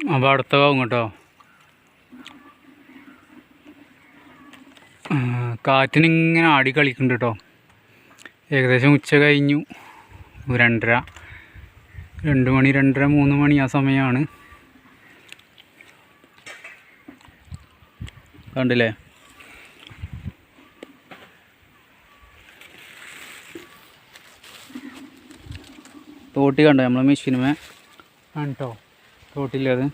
അപ്പോൾ അടുത്ത കവുങ്ങ് കേട്ടോ കാറ്റിനിങ്ങനെ ആടി കളിക്കുന്നുണ്ട് കേട്ടോ. ഏകദേശം ഉച്ച കഴിഞ്ഞു. രണ്ടര രണ്ട് മണി രണ്ടര മൂന്ന് മണി ആ സമയമാണ് കണ്ടില്ലേ? തോട്ടി കണ്ടോ നമ്മളെ മെഷീനുമേ കേട്ടോ തോട്ടില്ലത്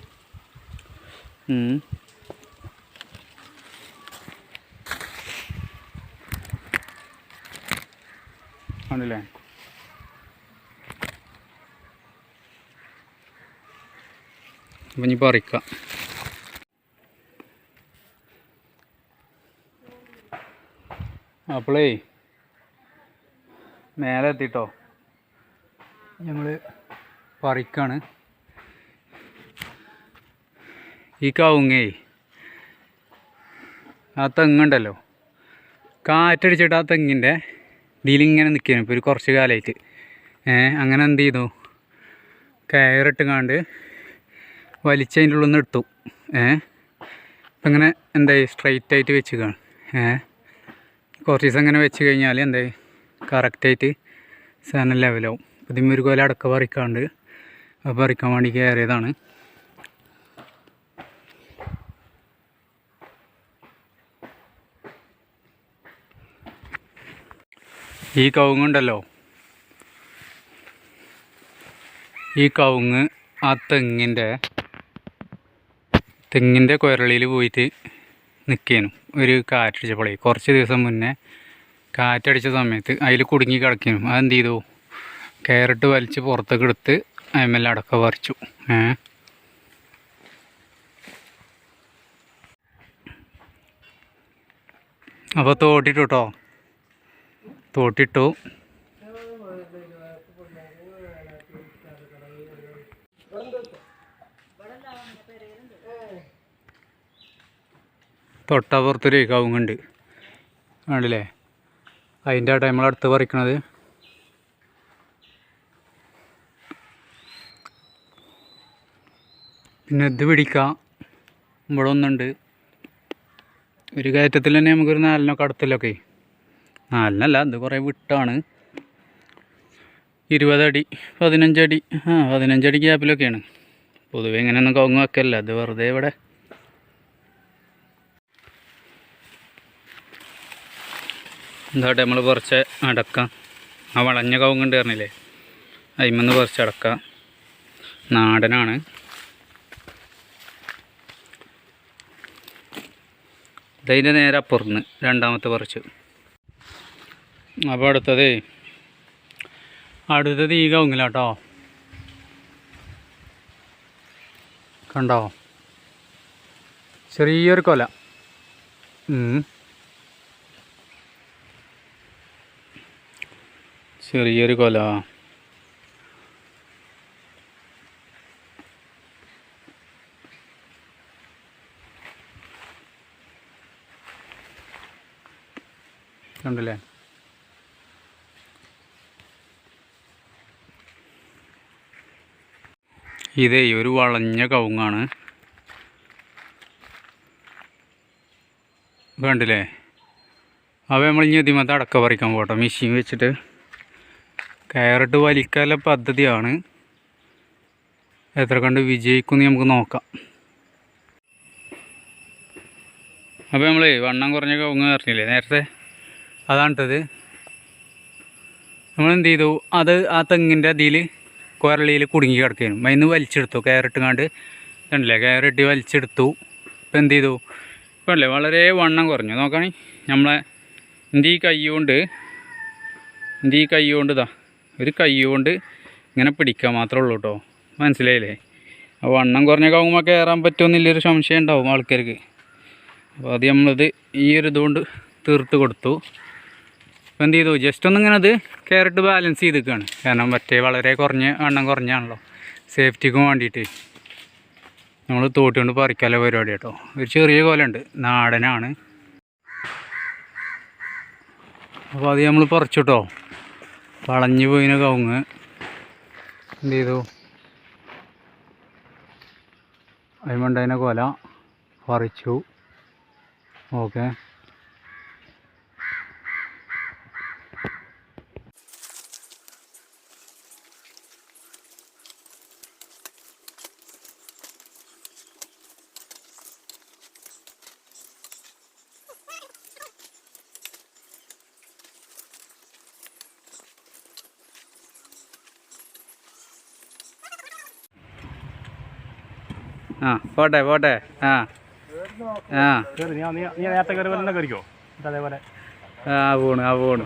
ആണല്ലേ അപ്പം ഇനി പറിക്കാം. അപ്പോളേ മേലെ എത്തിട്ടോ? ഞങ്ങൾ പറിക്കാണ്. ഈ കവുങ്ങേ. ആ തെങ്ങുണ്ടല്ലോ. കാറ്റടിച്ചിട്ട് ആ തെങ്ങിന്റെ ഇതിലിങ്ങനെ നിൽക്കുന്നു ഇപ്പോൾ ഒരു കുറച്ച് കാലമായിട്ട്. അങ്ങനെ എന്ത് ചെയ്തു? കയറിട്ടുങ്ങാണ്ട് വലിച്ചതിന്റെ ഉള്ളിൽ നിന്ന് എടുത്തു. ഏഹ് ഇപ്പം ഇങ്ങനെ എന്തായി സ്ട്രൈറ്റ് ആയിട്ട് വെച്ച് കാണും ഏഹ് കുറച്ച് ദിവസം ഇങ്ങനെ വെച്ച് കഴിഞ്ഞാൽ എന്തായി കറക്റ്റായിട്ട് സാധനം ലെവലാവും ഇതിന്മേൽ ഒരു കൊല അടക്ക പറിക്കാണ്ട് പറിക്കാൻ വേണ്ടി കയറിയതാണ്. ഈ കവുങ്ങുണ്ടല്ലോ. ഈ കവുങ്ങ് ആ തെങ്ങിന്റെ തെങ്ങിന്റെ കുരളിയിൽ പോയിട്ട് നിൽക്കേനു ഒരു കാറ്റടിച്ചപ്പോഴേ കുറച്ച് ദിവസം മുന്നേ കാറ്റടിച്ച സമയത്ത് അതിൽ കുടുങ്ങി കിടക്കേനു. അതെന്ത് ചെയ്തു? കയറിട്ട് വലിച്ച് പുറത്തേക്ക് എടുത്ത് അതിന്മേലെ അടക്ക പറിച്ചു. ഏ? അപ്പോൾ തോട്ടിട്ടു കേട്ടോ തോട്ടിട്ടു. തൊട്ടപ്പുറത്തൊരു കവുങ്ങുണ്ട് ആണല്ലേ അതിന്റെ ആ ടൈമിൽ അടുത്ത് പറിക്കണത്. പിന്നെ ഇത് പിടിക്കാം. ഇവിടെ ഒന്നുണ്ട്. ഒരു കയറ്റത്തിൽ തന്നെ നമുക്കൊരു നാലിനൊക്കെ അടുത്തിലൊക്കെ. നാലിനല്ല ഇത് കുറേ വിട്ടാണ്. ഇരുപതടി പതിനഞ്ചടി ആ പതിനഞ്ചടി ഗ്യാപ്പിലൊക്കെയാണ്. പൊതുവെ ഇങ്ങനെയൊന്നും കവുങ്ങ് വെക്കല്ല അത് വെറുതെ ഇവിടെ. എന്താട്ടെ നമ്മൾ കുറച്ച് അടക്കാം. ആ വളഞ്ഞ കവുങ്ങുണ്ട് പറഞ്ഞില്ലേ? അതിമെന്ന് കുറച്ച് അടക്കാം. നാടനാണ്. ഇതതിന്റെ നേരെ അപ്പുറന്ന് രണ്ടാമത്തെ പറിച്ചു. അപ്പോൾ അടുത്തതേ. അടുത്തത് ഈ കവുങ്ങിലാട്ടോ കണ്ടോ? ചെറിയൊരു കൊല. ചെറിയൊരു കൊല കണ്ടില്ലേ ഇതേ ഒരു വളഞ്ഞ കവുങ്ങാണ്. കണ്ടില്ലേ? അവ നമ്മൾ ഇനി ഇതിമത്തെ അടക്ക പറിക്കാൻ പോട്ടെ മെഷീൻ വെച്ചിട്ട്. കയറിട്ട് വലിക്കാനുള്ള പദ്ധതിയാണ്. എത്ര കണ്ട് വിജയിക്കും നമുക്ക് നോക്കാം. അപ്പോൾ നമ്മൾ വണ്ണം കുറഞ്ഞ കവുങ്ങ് പറഞ്ഞില്ലേ നേരത്തെ? അതാണിട്ടത്. നമ്മൾ എന്ത് ചെയ്തു? അത് ആ തെങ്ങിന്റെ അതിൽ കുരളിയിൽ കുടുങ്ങി കിടക്കുന്നു അതിന് വലിച്ചെടുത്തു. കയറിട്ടുങ്ങാണ്ട് കണ്ടില്ലേ? കയറിട്ട് വലിച്ചെടുത്തു. ഇപ്പം എന്ത് ചെയ്തു? ഇപ്പം അല്ലേ വളരെ വണ്ണം കുറഞ്ഞു. നോക്കണേ. നമ്മളെ എന്റെ ഈ കൈ കൊണ്ട് എന്റെ ഈ കൈ കൊണ്ട് ഇതാ ഒരു കൈ കൊണ്ട് ഇങ്ങനെ പിടിക്കാൻ മാത്രമേ ഉള്ളൂ കേട്ടോ. മനസ്സിലായില്ലേ? ആ വണ്ണം കുറഞ്ഞ കവുമ്പോൾ കയറാൻ പറ്റുമെന്നില്ലൊരു സംശയം ഉണ്ടാവും ആൾക്കാർക്ക്. അപ്പോൾ അത് നമ്മളിത് ഈ ഒരു ഇതുകൊണ്ട് തീർത്ത് കൊടുത്തു. അപ്പോൾ എന്ത് ചെയ്തു? ജസ്റ്റ് ഒന്നിങ്ങനെ അത് കയറിട്ട് ബാലൻസ് ചെയ്തിരിക്കുകയാണ് കാരണം മറ്റേ വളരെ കുറഞ്ഞ എണ്ണം കുറഞ്ഞാണല്ലോ സേഫ്റ്റിക്കും വേണ്ടിയിട്ട്. നമ്മൾ തോട്ടി കൊണ്ട് പറിക്കാനുള്ള പരിപാടി കേട്ടോ. ഒരു ചെറിയ കോലുണ്ട് നാടനാണ്. അപ്പോൾ അത് നമ്മൾ പറിച്ചു വളഞ്ഞു പോയിന കവുങ്ങ്. എന്ത് ചെയ്തു? അതിമുണ്ടതിനെ കൊല പറിച്ചു. ഓക്കെ. ആ പോട്ടെ പോട്ടെ. ആ. ആ. നീ നീ നേരത്തെ കയറി വരണ്ട കയറിക്കോ അതേപോലെ. ആ പോണ് ആ പോണ്.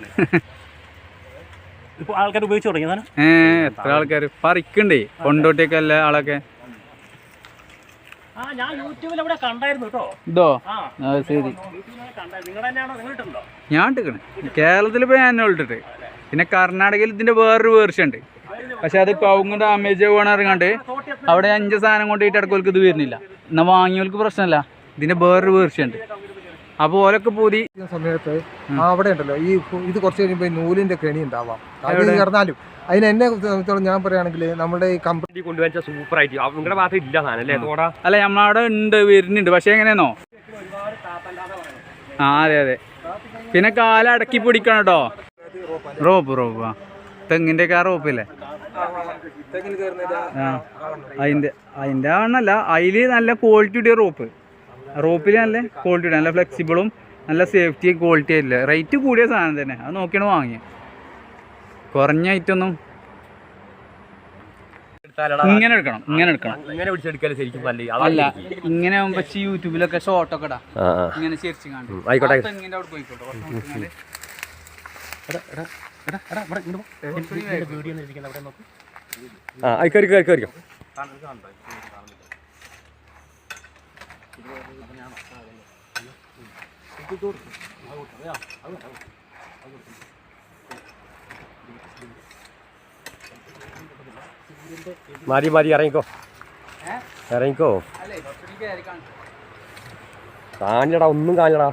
ഇപ്പോൾ ആൾക്കാർ ഉപയോഗിച്ച് തുടങ്ങി സാധനം ഏ എത്ര ആൾക്കാർ പറിക്കണ്ടേ കൊണ്ടോട്ടിയൊക്കെ അല്ല ആളൊക്കെ? ആ ഞാൻ യൂട്യൂബിൽ അവിടെ കണ്ടായിരുന്നു കേട്ടോ. ഇതോ? ആ. ശരി. യൂട്യൂബിൽ കണ്ടായിരുന്നു. നിങ്ങൾ ഇട്ടുണ്ടോ ഞാൻ ഇട്ടിക്കണ്. കേരളത്തിൽ ഇപ്പോൾ ഞാൻ ഇട്ടിട്ട്. പിന്നെ കർണാടകയിൽ ഇതിന്റെ വേറൊരു വേർഷൻ ഉണ്ട്. പക്ഷെ അത് കവുങ്ങ് ഡാമേജ് പോകണ ഇറങ്ങാണ്ട് അവിടെ അഞ്ച് സാധനം കൊണ്ടിട്ട് ഇടക്കോൽക്ക് ഇത് വരുന്നില്ല. എന്നാൽ വാങ്ങിയവർക്ക് പ്രശ്നമല്ല. ഇതിന്റെ വേറൊരു വേർഷൻ അപ്പൊ അപ്പോൾ ഓലൊക്കെ പൂതി. സമയത്ത് അവിടെ ഉണ്ടല്ലോ. ഈ ഇത് കുറച്ച് കഴിയുമ്പോൾ ഈ നൂലിന്റെ കെണി ഉണ്ടാവാം. അത് കിടന്നാലും അതിന് എന്നെ സംബന്ധിച്ചോളം ഞാൻ പറയുകയാണെങ്കിൽ നമ്മുടെ ഈ കമ്പനി കൊണ്ടുവച്ച സൂപ്പർ ആയിട്ട്. നിങ്ങളുടെ ഭാഗത്ത് ഇല്ല സാധനം അല്ല? നമ്മളവിടെ ഉണ്ട് വരുന്നുണ്ട്. പക്ഷേ എങ്ങനെയാണോ ആ അതെ അതെ. പിന്നെ കാലടക്കി പിടിക്കണം കേട്ടോ. Rope rope. ആ. തെങ്ങിന്റെ ഒക്കെ ആ റോപ്പില്ലേ? അതിന്റെ അതിന്റെ ആണല്ല അതിൽ നല്ല ക്വാളിറ്റി ക്വാളിറ്റിയുടെ റോപ്പ് റോപ്പിൽ നല്ല ക്വാളിറ്റി നല്ല ഫ്ലെക്സിബിളും നല്ല സേഫ്റ്റി ക്വാളിറ്റി ആയില്ല റേറ്റ് കൂടിയ സാധനം തന്നെ അത് നോക്കിയാണ് വാങ്ങിയ. കുറഞ്ഞ ഐറ്റൊന്നും ഇങ്ങനെ എടുക്കണം ഇങ്ങനെ എടുക്കണം. ഇങ്ങനെ പിടിച്ചെടുക്കൽ ശരിക്കും അല്ല ഇങ്ങനെ ആകുമ്പോ യൂട്യൂബിലൊക്കെ ഷോർട്ടൊക്കെ ഇടാം. ഇങ്ങനെ ചേർച്ച് ആയിക്കോട്ടെ. പോയിക്കോട്ടെ ആ ആയി കയറി മതി മതി ഇറങ്ങിക്കോ. ഇറങ്ങിക്കോ. കാഞ്ഞടാ ഒന്നും കാഞ്ഞടാ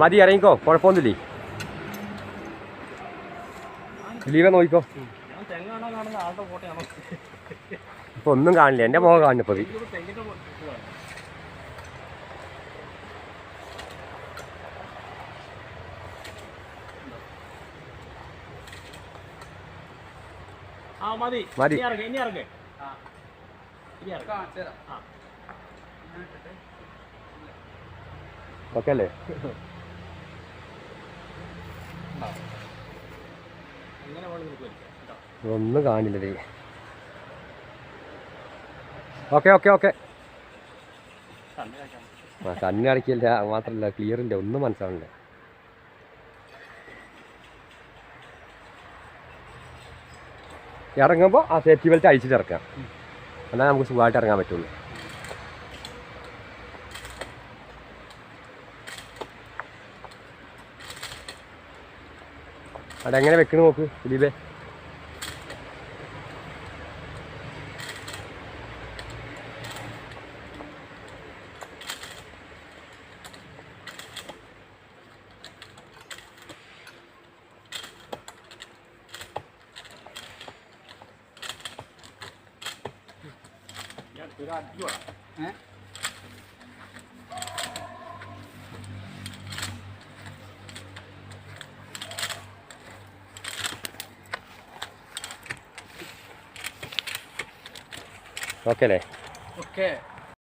മതി ഇറങ്ങിക്കോ. കുഴപ്പമൊന്നുമില്ലേ? ലീവ നോക്കിക്കോ. ഇപ്പൊ ഒന്നും കാണില്ല. എന്റെ മുഖം കാണിപ്പതി മതി. മതി. ഇനി ഇറങ്ങ്. ഓക്കെ അല്ലേ ഇങ്ങനെ വേണം നിനക്ക് വലിക്കാം കേട്ടോ ഒന്നും കാണില്ല ഓക്കെ ഓക്കെ ഓക്കെ. കണ്ണി കാണിക്കാം ആ കണ്ണ് അടക്കില്ല മാത്രമല്ല ക്ലിയർ ഇല്ല ഒന്നും മനസ്സിലാവില്ല ഇറങ്ങുമ്പോൾ ആ സേഫ്റ്റി ബെൽറ്റ് അഴിച്ചിട്ട് ഇറക്കാം. എന്നാൽ നമുക്ക് സുഖമായിട്ട് ഇറങ്ങാൻ പറ്റുള്ളൂ. അവിടെ എങ്ങനെ വെക്കണ നോക്ക് ഇതിലെ ഏ? ഓക്കെ അല്ലേ ഓക്കേ